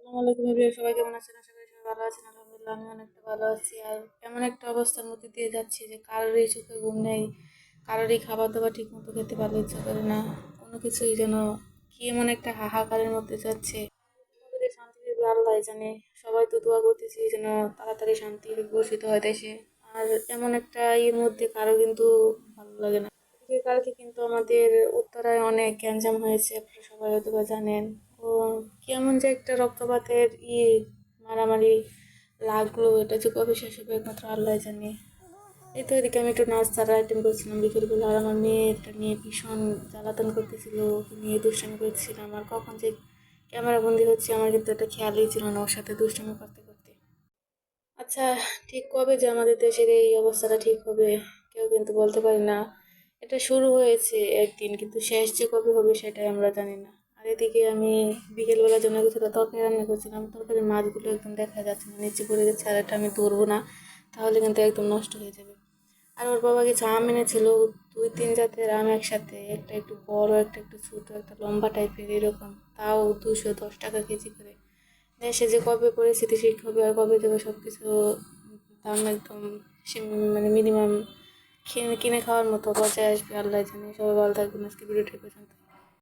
আসসালামু আলাইকুম এভরিওয়ান, সবাই কেমন আছেন? আশা করি সবাই ভালো আছেন, আলহামদুলিল্লাহ আমি অনেকটা ভালো আছি। আর এমন একটা অবস্থার মধ্যে দিয়ে যাচ্ছি যে কারোরই চোখে ঘুম নেই, কারোরই খাবার দাবার ঠিক মতো খেতে ভালো ইচ্ছা করে না, কোনো কিছুই যেন কি এমন একটা হাহাকারের মধ্যে যাচ্ছে। শান্তি দেবে আল্লাহ জানে, সবাই তো দোয়া করতেছি যেন তাড়াতাড়ি শান্তি বর্ষিত হয় দেশে। আর এমন একটা ইয়ের মধ্যে কারও কিন্তু ভালো লাগে না। কালকে কিন্তু আমাদের উত্তরায় অনেক গ্যাঞ্জাম হয়েছে, আপনারা সবাই হয়তো জানেন। কেমন যে একটা রক্তপাতের ইয়ে মারামারি লাগল, এটা যে কবে শেষ হবে একমাত্র আল্লাহ জানে। এই তো এদিকে আমি একটু নাস্তার আইটেম করছিলাম বিকেলবেলা আর আমার মেয়েটা নিয়ে ভীষণ জ্বালাতন করতেছিল, ওকে নিয়ে দুষ্টামি করতেছিলাম, আর কখন যে ক্যামেরা বন্দি হচ্ছে আমার কিন্তু এটা খেয়ালই ছিল না ওর সাথে দুষ্টামি করতে করতে। আচ্ছা ঠিক কবে যে আমাদের দেশের এই অবস্থাটা ঠিক হবে, কেউ কিন্তু বলতে পারি না। এটা শুরু হয়েছে একদিন, কিন্তু শেষ যে কবে হবে সেটাই আমরা জানি না। এদিকে আমি বিকেলবেলার জন্য কিছুটা তরকারি রান্না করছিলাম, তরকারির মাছগুলো একদম দেখা যাচ্ছে না, নিচে পড়ে গেছে, আর এটা আমি ধরবো না, তাহলে কিন্তু একদম নষ্ট হয়ে যাবে। আর ওর বাবা কিছু আম এনেছিল, দুই তিন জাতের আম একসাথে, একটা একটু বড়, একটা একটু ছোটো, একটা লম্বা টাইপের এরকম, তাও দুশো দশ টাকা কেজি করে। দেশে যে কবে পরিস্থিতি ঠিক হবে আর কবে দেবে সব কিছু দাম একদম মানে মিনিমাম কিনে কিনে খাওয়ার মতো পর্যায়ে আসবে, আল্লাহ জানে, সবাই ভালো থাকবেন, আজকে ভিডিওটি পর্যন্ত